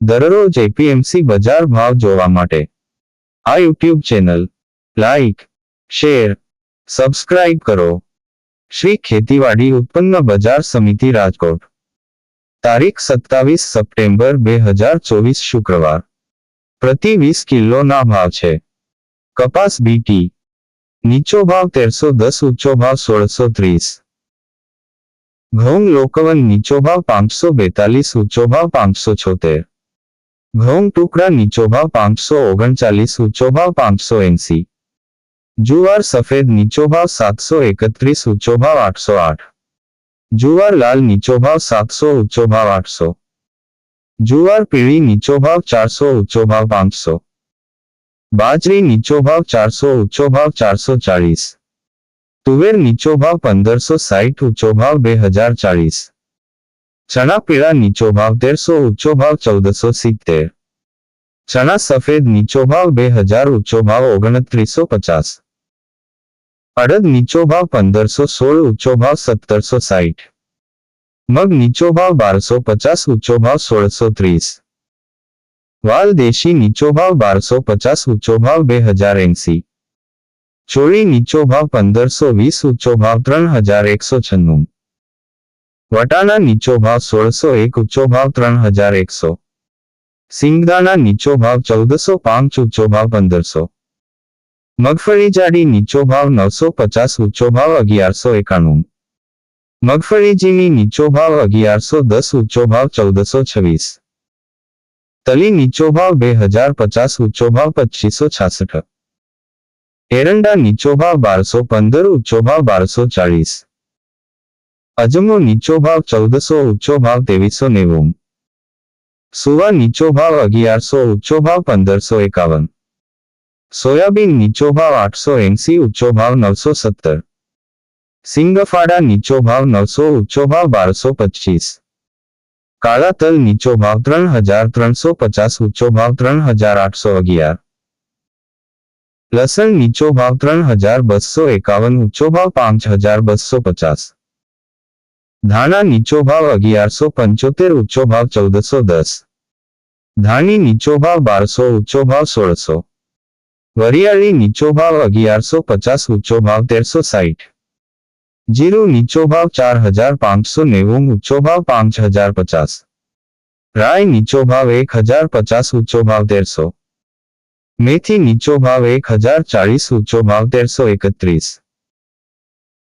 દરરોજ એપીએમસી બજાર ભાવ જોવા માટે. આ YouTube channel, like, share, subscribe કરો. શ્રી ખેતીવાડી ઉત્પન્ન બજાર સમિતિ રાજકોટ. તારીખ સત્તાવીસ સપ્ટેમ્બર બે હજાર ચોવીસ શુક્રવાર. પ્રતિ વીસ કિલોના ભાવ છે. કપાસ બીટી નીચો ભાવ તેરસો દસ, ઊંચો ભાવ સોળસો ત્રીસ. ઘઉં લોકવન નીચો ભાવ પાંચસો બેતાલીસ, ઊંચો ભાવ પાંચસો છોતેર. ઘઉં ટુકડા નીચો ભાવ પાંચસો ઓગણચાલીસ ઊંચો ભાવ પાંચસો એંસી જુવાર સફેદ નીચો ભાવ સાતસો એકત્રીસ ઊંચો ભાવ આઠસો આઠ જુવાર લાલ નીચો ભાવ સાતસો ઊંચો ભાવ આઠસો જુવાર પીળી નીચો ભાવ ચારસો ઊંચો ભાવ પાંચસો બાજરી નીચો ભાવ ચારસો ઊંચો ભાવ ચારસો ચાળીસ તુવેર નીચો ભાવ પંદરસો સાઠ ઊંચો ભાવ બે હજાર ચાળીસ ચણા પીળા નીચો ભાવ તેરસો ઊંચો ભાવ ચૌદસો સિત્તેર ચણા સફેદ નીચો ભાવ બે હજાર ઊંચો ભાવ ઓગણત્રીસો પચાસ અડદ નીચો ભાવ પંદરસો સોળ ઊંચો ભાવ સત્તરસો સાઠ મગ નીચો ભાવ બારસો પચાસ ઊંચો ભાવ સોળસો ત્રીસ વાલ દેશી નીચો ભાવ બારસો પચાસ ઊંચો ભાવ બે હજાર એંસી ચોળી નીચો ભાવ પંદરસો વીસ ઊંચો ભાવ ત્રણ હજાર એકસો છન્નું વટાણા નીચો ભાવ સોળસો એક ઊંચો ભાવ ત્રણ હજાર એકસો સિંગદાણા નીચો ભાવ ચૌદસો પાંચ ઊંચો ભાવ પંદરસો મગફળી જાડી નીચો ભાવ નવસો પચાસ ઊંચો ભાવ અગિયારસો એકાણું મગફળી ઝીણી નીચો ભાવ અગિયારસો દસ ઊંચો ભાવ ચૌદસો છવ્વીસ તલી નીચો ભાવ બે હજાર પચાસ ઊંચો ભાવ પચીસો છાસઠ એરંડા નીચો ભાવ બારસો પંદર ઊંચો ભાવ બારસો ચાળીસ અજમો નીચો ભાવ ચૌદસો ઊંચો ભાવ ત્રેવીસો નેવું સુવા નીચો ભાવ અગિયારસો ઊંચો ભાવ પંદરસો એકાવન સોયાબીન નીચો ભાવ આઠસો એંસી ઊંચો ભાવ નવસો સત્તર સિંગફાડા નીચો ભાવ નવસો ઊંચો ભાવ બારસો પચીસ કાળા તલ નીચો ભાવ ત્રણ હજાર ત્રણસો પચાસ ઊંચો ભાવ ત્રણ હજાર આઠસો અગિયાર લસણ નીચો ભાવ ત્રણ હજાર બસો એકાવન ઊંચો ભાવ પાંચ હજાર બસો પચાસ ધાણા નીચો ભાવ અગિયારસો પંચોતેર ઊંચો ભાવ ચૌદસો દસ ધાણી નીચો ભાવ બારસો ઊંચો ભાવ સોળસો વરિયાળી નીચો ભાવ અગિયારસો પચાસ ઊંચો ભાવ તેરસો સાઠ જીરું નીચો ભાવ ચાર હજાર પાંચસો નેવું ઊંચો ભાવ પાંચ હજાર પચાસ રાય નીચો ભાવ એક હજાર પચાસ ઊંચો ભાવ તેરસો મેથી નીચો ભાવ એક હજાર ચાળીસ ઊંચો ભાવ તેરસો એકત્રીસ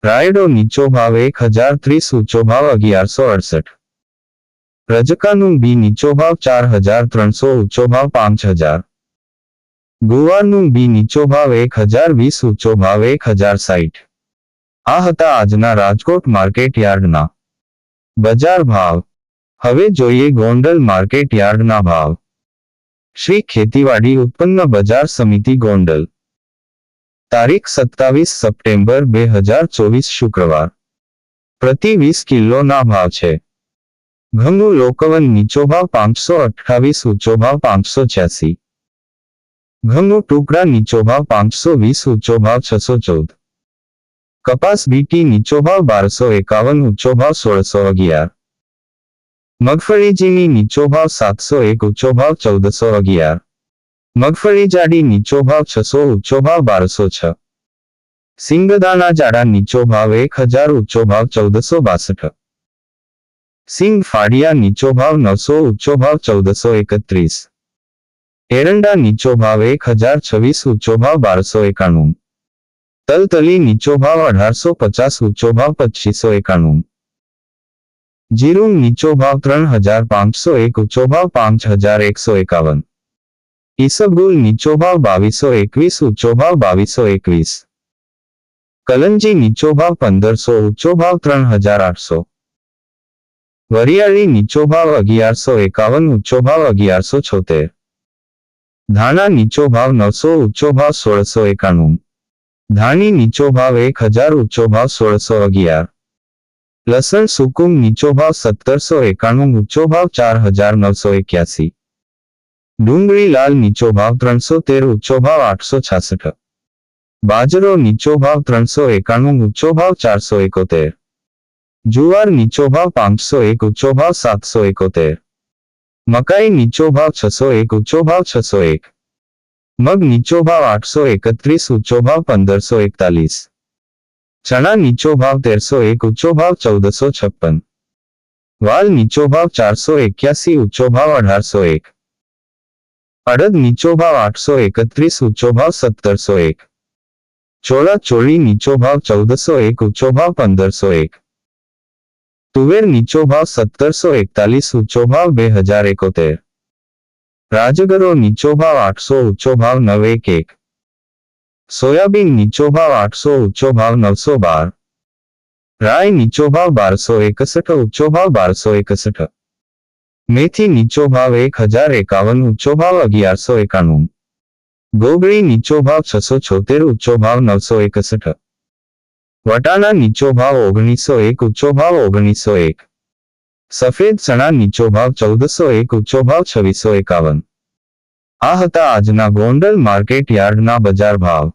રાયડો નીચો ભાવ એક હજાર ત્રીસ, ઊંચો ભાવ અગિયારસો અડસઠ. રજકાનું બી નીચો ભાવ ચાર હજાર ત્રણસો, ઊંચો ભાવ પાંચ હજાર. ગુવારનું બી નીચો ભાવ એક હજાર વીસ, ઊંચો ભાવ એક હજાર સાઠ આ હતા આજના રાજકોટ માર્કેટ યાર્ડના. બજાર ભાવ. હવે જોઈએ ગોંડલ માર્કેટ યાર્ડના ભાવ. શ્રી ખેતીવાડી ઉત્પન્ન બજાર સમિતિ ગોંડલ. તારીખ સત્તાવીસ સપ્ટેમ્બર બે હજાર ચોવીસ શુક્રવાર. પ્રતિ વીસ કિલોના ભાવ છે. ઘઉં લોકવન નીચો ભાવ પાંચસો અઠાવીસ ઊંચો ભાવ પાંચસો છ્યાસી. ઘઉં ટુકડા નીચો ભાવ પાંચસો વીસ, ઊંચો ભાવ છસો ચૌદ. કપાસ બીટી નીચો ભાવ બારસો એકાવન, ઊંચો ભાવ સોળસો અગિયાર. મગફળીજીની નીચો ભાવ સાતસો એક, ઊંચો ભાવ ચૌદસો અગિયાર. મગફળી જાડી નીચો ભાવ છસો ઊંચો ભાવ બારસો છ સિંગદાણા જાડા નીચો ભાવ એક હજાર ઊંચો ભાવ ચૌદસો બાસઠ સિંગ ફાડિયા નીચો ભાવ નવસો ઊંચો ભાવ ચૌદસો એકત્રીસ એરંડા નીચો ભાવ એક હજાર છવ્વીસ ઊંચો ભાવ બારસો એકાણું તલતલી નીચો ભાવ અઢારસો પચાસ ઊંચો ભાવ પચીસો એકાણું જીરું નીચો ભાવ ત્રણ હજાર પાંચસો એક ઊંચો ભાવ પાંચ હજાર એકસો એકાવન ઈસબગુલ નીચો ભાવ બાવીસો એકવીસ ઊંચો ભાવ બાવીસો એકવીસ કલંજી નીચો ભાવ પંદરસો ઊંચો ભાવ ત્રણ હજાર આઠસો વરિયાળી નીચો ભાવ અગિયારસો એકાવન ઊંચો ભાવ અગિયારસો છોતેર ધાણા નીચો ભાવ નવસો ઊંચો ભાવ સોળસો એકાણું ધાણી નીચો ભાવ એક હજાર ઊંચો ભાવ સોળસો અગિયાર લસણ સુકુમ નીચો ભાવ સત્તરસો એકાણું ઊંચો ભાવ ચાર હજાર નવસો એક્યાસી ડુંગળી લાલ નીચો ભાવ ત્રણસો તેર ઊંચો ભાવ આઠસો છાસઠ બાજરો નીચો ભાવ ત્રણસો એકાણું ઊંચો ભાવ ચારસો એકોતેર જુવાર નીચો ભાવ પાંચસો એક ઊંચો ભાવ સાતસો એકોતેર મકાઈ નીચો ભાવ છસો એક ઊંચો ભાવ છસો એક મગ નીચો ભાવ આઠસો એકત્રીસ ઊંચો ભાવ પંદરસો એકતાલીસ ચણા નીચો ભાવ તેરસો એક ઊંચો ભાવ ચૌદસો છપ્પન વાલ નીચો ભાવ ચારસો એક્યાસી ઊંચો ભાવ અઢારસો એક અડદ નીચો ભાવ આઠસો એકત્રીસ ઊંચો ભાવ સત્તરસો એક ચોળા ચોળી નીચો ભાવ ચૌદસો એક ઊંચો ભાવ પંદરસો એક તુવેર નીચો ભાવ સત્તરસો એકતાલીસ ઊંચો ભાવ બે હજાર એકોતેર રાજગરો નીચો ભાવ આઠસો ઊંચો ભાવ નવ એક એક સોયાબીન નીચો ભાવ આઠસો ઊંચો ભાવ નવસો બાર રાય નીચો ભાવ બારસો એકસઠ ઊંચો ભાવ બારસો એકસઠ મેથી નીચો ભાવ એક હજાર એકાવન ઊંચો ભાવ અગિયારસો એકાણું. ગોગળી નીચો ભાવ છસો છોતેર ઊંચો ભાવ નવસો એકસઠ. વટાણા નીચો ભાવ ઓગણીસો એક ઊંચો ભાવ ઓગણીસો એક. સફેદ ચણા નીચો ભાવ ચૌદસો એક ઊંચો ભાવ છવ્વીસો એકાવન. આ હતા આજના ગોંડલ માર્કેટ યાર્ડના બજાર ભાવ.